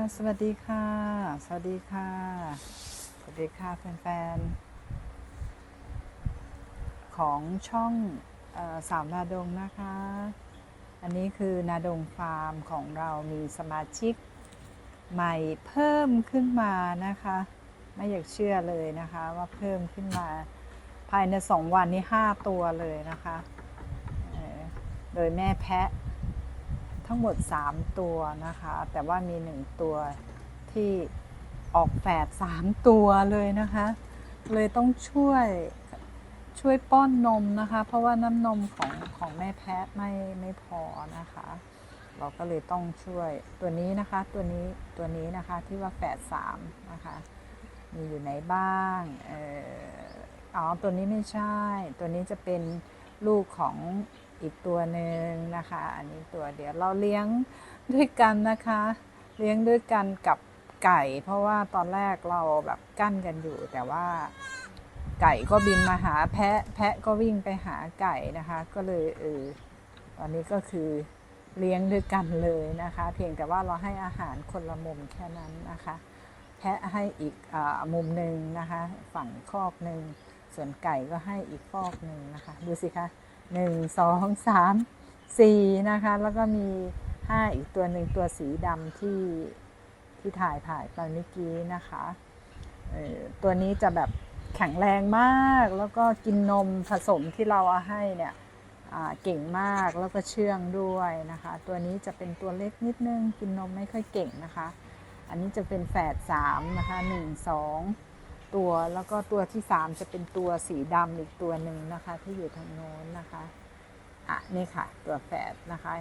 สวัสดีค่ะ สวัสดีค่ะ สวัสดีค่ะแฟนๆ ของช่องอสาวนาดงนะคะ อันนี้คือนาดงฟาร์มของเรามีสมาชิกใหม่เพิ่มขึ้นมานะคะ ไม่อยากเชื่อเลยนะคะว่าเพิ่มขึ้นมาภายในสองวันนี้ห้าตัวเลยนะคะ โดยแม่แพะ ทั้งหมด 3 ตัวนะคะ แต่ว่ามี 1 ตัวที่ออกแฝด3ตัวเลยนะคะ เลยต้องช่วยช่วยป้อนนมนะคะ เพราะว่าน้ำนมของของแม่แพะไม่ไม่พอนะคะ เราก็เลยต้องช่วยตัวนี้นะคะ ตัวนี้ตัวนี้นะคะที่ว่าแฝด3นะคะ มีอยู่ไหนบ้างเอออ๋อตัวนี้ไม่ใช่ ตัวนี้จะเป็นลูกของ อีกตัวหนึ่งนะคะ อันนี้ตัวเดียวเราเลี้ยงด้วยกันนะคะ เลี้ยงด้วยกันกับไก่ เพราะว่าตอนแรกเราแบบกั้นกันอยู่ แต่ว่าไก่ก็บินมาหาแพะ แพะก็วิ่งไปหาไก่นะคะ ก็เลยเออตอนนี้ก็คือเลี้ยงด้วยกันเลยนะคะ เพียงแต่ว่าเราให้อาหารคนละมุมแค่นั้นนะคะ แพะให้อีกอมุมหนึ่งนะคะ ฝั่งคอกหนึ่งส่วนไก่ก็ให้อีกฟอกหนึ่งนะคะ ดูสิคะ หนึ่งสองสามสี่นะคะ แล้วก็มีห้าอีกตัวหนึ่งตัวสีดำที่ที่ถ่ายถ่ายไปเมื่อกี้นะคะตัวนี้จะแบบแข็งแรงมาก แล้วก็กินนมผสมที่เราเอาให้เนี่ยเก่งมากแล้วก็เชื่องด้วยนะคะ ตัวนี้จะเป็นตัวเล็กนิดนึงกินนมไม่ค่อยเก่งนะคะ อันนี้จะเป็นแฝดสามนะคะหนึ่งสอง ตัว แล้วก็ตัวที่สามจะเป็นตัวสีดำอีกตัวหนึ่งนะคะ ที่อยู่ทางโน้นนะคะ อะ นี่ค่ะ ตัวแฝดนะคะ